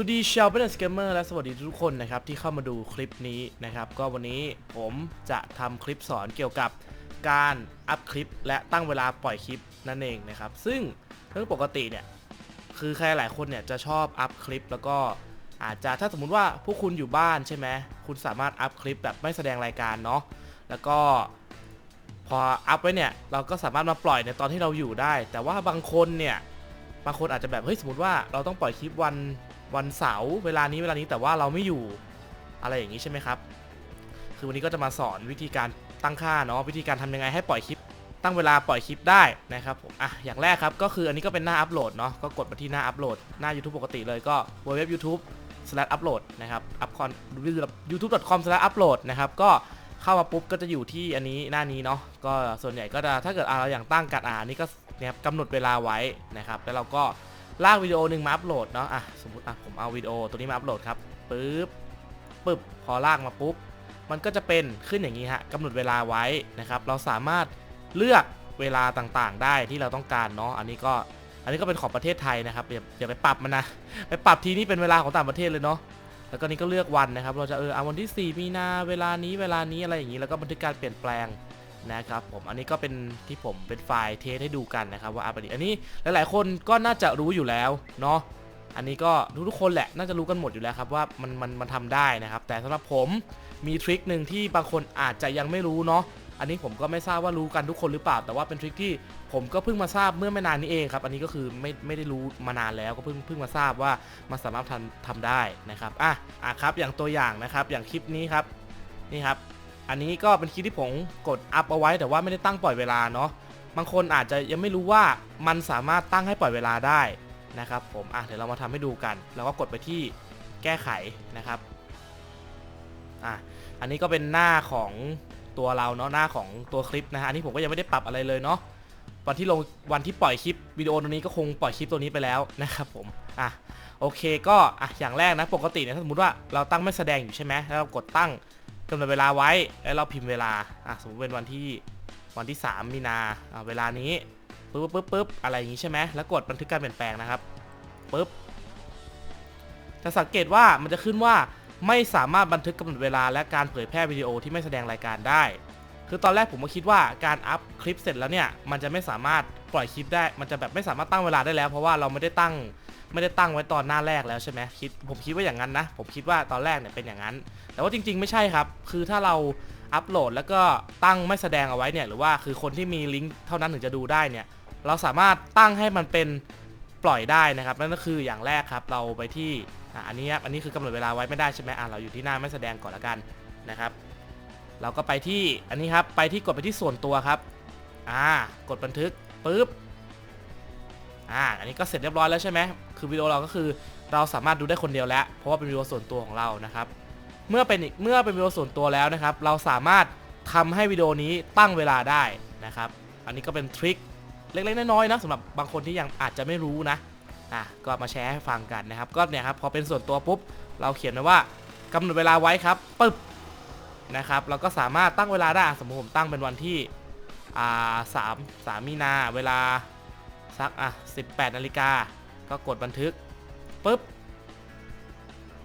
สวัสดีชาวเบนสเกมเมอร์และสวัสดีทุกคนนะครับที่เข้ามาดูคลิปนี้นะครับ ก็วันนี้ผมจะทำคลิปสอนเกี่ยวกับการอัพคลิป และตั้งเวลาปล่อยคลิปนั่นเองนะครับ ซึ่งเรื่องปกติเนี่ยคือใครหลายคนเนี่ยจะชอบอัพคลิป แล้วก็อาจจะถ้าสมมุติว่าพวกคุณอยู่บ้านใช่ไหมคุณสามารถอัพคลิปแบบไม่แสดงรายการเนาะแล้วก็พออัพไว้เนี่ยเราก็สามารถมาปล่อยในตอนที่เราอยู่ได้ แต่ว่าบางคนเนี่ยบางคนอาจจะแบบเฮ้ยสมมติว่าเราต้องปล่อยคลิปวัน วันเสาร์เวลานี้เวลานี้แต่ว่าเราไม่อยู่อะไรอย่างนี้ใช่ไหมครับ คือวันนี้ก็จะมาสอนวิธีการตั้งค่าเนาะวิธีการทำยังไงให้ปล่อยคลิป ตั้งเวลาปล่อยคลิปได้นะครับผมอะอย่างแรกครับก็คืออันนี้ก็เป็นหน้าอัปโหลดเนาะก็กดมาที่หน้าอัปโหลดหน้า YouTube ปกติเลยก็ www youtube upload นะครับ upcon youtube.com upload นะครับก็เข้ามาปุ๊บก็จะอยู่ที่อันนี้หน้านี้เนาะก็ส่วนใหญ่ก็จะถ้าเกิดเราอย่างตั้งการอ่านนี่ก็นี่ยครับกำหนดเวลาไว้นะครับ แล้วเราก็ ลากวิดีโอหนึ่งมาอัปโหลดเนาะอะสมมติอะผมเอาวิดีโอตัวนี้มาอัปโหลดครับปึ๊บปึ๊บพอลากมาปุ๊บมันก็จะเป็นขึ้นอย่างนี้ฮะกำหนดเวลาไว้นะครับ เราสามารถเลือกเวลาต่างๆ ได้ที่เราต้องการเนาะอันนี้ก็อันนี้ก็เป็นของประเทศไทยนะครับอย่าอย่าไปปรับมันนะไปปรับทีนี่เป็นเวลาของต่างประเทศเลยเนาะแล้วก็นี่ก็เลือกวันนะครับ เราจะเออเอาวันที่ 4 มีนาเวลานี้เวลานี้อะไรอย่างนี้แล้วก็บันทึกการเปลี่ยนแปลง นะครับผมอันนี้ก็เป็นที่ผมเป็นไฟล์เทสให้ดูกันนะครับว่าอันนี้อันนี้หลาย ๆ คนก็น่าจะรู้อยู่แล้วเนาะอันนี้ก็ทุกๆคนแหละน่าจะรู้กันหมดอยู่แล้วครับว่ามันมันมันทำได้นะครับ แต่สำหรับผมมีทริคหนึ่งที่บางคนอาจจะยังไม่รู้เนาะอันนี้ผมก็ไม่ทราบว่ารู้กันทุกคนหรือเปล่า แต่ว่าเป็นทริคที่ผมก็เพิ่งมาทราบเมื่อไม่นานนี้เองครับ อันนี้ก็คือไม่ไม่ได้รู้มานานแล้วก็เพิ่งเพิ่งมาทราบว่ามันสามารถทำทำได้นะครับอะอะครับอย่างตัวอย่างนะครับอย่างคลิปนี้ครับนี่ครับ อันนี้ก็เป็นคลิปที่ผมกดอัพเอาไว้แต่ว่าไม่ได้ตั้งปล่อยเวลาเนาะบางคนอาจจะยังไม่รู้ว่ามันสามารถตั้งให้ปล่อยเวลาได้นะครับผมอะเดี๋ยวเรามาทำให้ดูกันแล้วก็กดไปที่แก้ไขนะครับอะอันนี้ก็เป็นหน้าของตัวเราเนาะหน้าของตัวคลิปนะฮะอันนี้ผมก็ยังไม่ได้ปรับอะไรเลยเนาะวันที่ลงวันที่ปล่อยคลิปวิดีโอตัวนี้ก็คงปล่อยคลิปตัวนี้ไปแล้วนะครับผมอะโอเคก็อะอย่างแรกนะปกติเนี่ยถ้าสมมติว่าเราตั้งไม่แสดงอยู่ใช่ไหมแล้วเรากดตั้ง กำหนดเวลาไว้แล้วเราพิมพ์เวลาอะสมมติเป็นวันที่วันที่ 3 มีนาอะเวลานี้ปึ๊บปึ๊บปึ๊บอะไรอย่างงี้ใช่ไหมแล้วกดบันทึกการเปลี่ยนแปลงนะครับปึ๊บจะสังเกตว่ามันจะขึ้นว่าไม่สามารถบันทึกกำหนดเวลาและการเผยแพร่วิดีโอที่ไม่แสดงรายการได้ คือตอนแรกผมก็คิดว่าการอัพคลิปเสร็จแล้วเนี่ย มันจะไม่สามารถปล่อยคลิปได้ มันจะแบบไม่สามารถตั้งเวลาได้แล้ว เพราะว่าเราไม่ได้ตั้งไม่ได้ตั้งไว้ตอนหน้าแรกแล้วใช่ไหมคิดผมคิดว่าอย่างนั้นนะ ผมคิดว่าตอนแรกเนี่ยเป็นอย่างนั้น แต่ว่าจริง ๆ ไม่ใช่ครับ คือถ้าเราอัปโหลดแล้วก็ตั้งไม่แสดงเอาไว้เนี่ย หรือว่าคือคนที่มีลิงก์เท่านั้นถึงจะดูได้เนี่ย เราสามารถตั้งให้มันเป็นปล่อยได้นะครับ นั่นก็คืออย่างแรกครับ เราไปที่อันนี้ครับ อันนี้คือกำหนดเวลาไว้ไม่ได้ใช่ไหมอะเราอยู่ที่หน้าไม่แสดงก่อนละกันนะครับ เราก็ไปที่อันนี้ครับไปที่กดไปที่ส่วนตัวครับอ่ากดบันทึกปุ๊บอ่าอันนี้ก็เสร็จเรียบร้อยแล้วใช่ไหมคือวิดีโอเราก็คือเราสามารถดูได้คนเดียวแล้ว เพราะว่าเป็นวิดีโอส่วนตัวของเรานะครับ เมื่อเป็นอีกเมื่อเป็นวิดีโอส่วนตัวแล้วนะครับ เราสามารถทำให้วิดีโอนี้ตั้งเวลาได้นะครับ อันนี้ก็เป็นทริคเล็กๆน้อยๆนะสำหรับบางคนที่ยังอาจจะไม่รู้นะอะก็มาแชร์ให้ฟังกันนะครับ ก็เนี่ยครับพอเป็นส่วนตัวปุ๊บ เราเขียนไว้ว่ากำหนดเวลาไว้ครับปึ๊บ นะครับเราก็สามารถตั้งเวลาได้สมมติผมตั้งเป็นวันที่สามสามมีนาเวลาสักอะ18นาฬิกาก็กดบันทึกปุ๊บ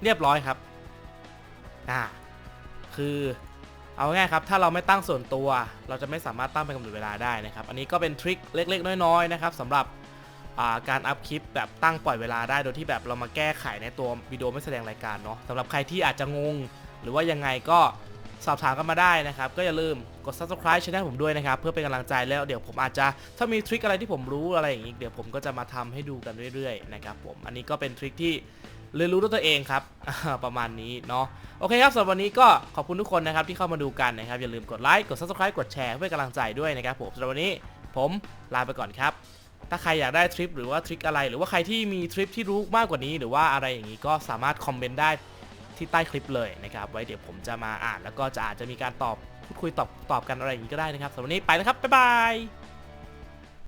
เรียบร้อยครับอ่าคือเอาง่ายครับ ถ้าเราไม่ตั้งส่วนตัว เราจะไม่สามารถตั้งเป็นกำหนดเวลาได้นะครับ อันนี้ก็เป็นทริคเล็ก ๆ น้อยๆนะครับสำหรับาการอัพคลิปแบบตั้งปล่อยเวลาได้โดยที่แบบเรามาแก้ไขในตัววิดีโอไม่แสดงรายการเนาะสำหรับใครที่อาจจะงง หรือว่ายังไงก็ สอบถามกันมาได้นะครับ ก็อย่าลืมกด subscribe ช่องผมด้วยนะครับ เพื่อเป็นกำลังใจแล้วเดี๋ยวผมอาจจะถ้ามีทริคอะไรที่ผมรู้อะไรอย่างนี้เดี๋ยวผมก็จะมาทำให้ดูกันเรื่อยๆนะครับผมอันนี้ก็เป็นทริคที่เรียนรู้ด้วยตัวเองครับประมาณนี้เนาะโอเคครับสำหรับวันนี้ก็ขอบคุณทุกคนนะครับที่เข้ามาดูกันนะครับ อย่าลืมกดไลค์กด subscribe กดแชร์เพื่อเป็นกำลังใจด้วยนะครับผมสำหรับวันนี้ผมลาไปก่อนครับถ้าใครอยากได้ทริปหรือว่าทริคอะไร หรือว่าใครที่มีทริปที่รู้มากกว่านี้ หรือว่าอะไรอย่างนี้ก็สามารถคอมเมนต์ได้ ที่ใต้คลิปเลยนะครับ ไว้เดี๋ยวผมจะมาอ่าน แล้วก็จะอาจจะมีการตอบพูดคุยตอบตอบกันอะไรอย่างนี้ก็ได้นะครับสำหรับวันนี้ไปแล้วครับบ๊ายบาย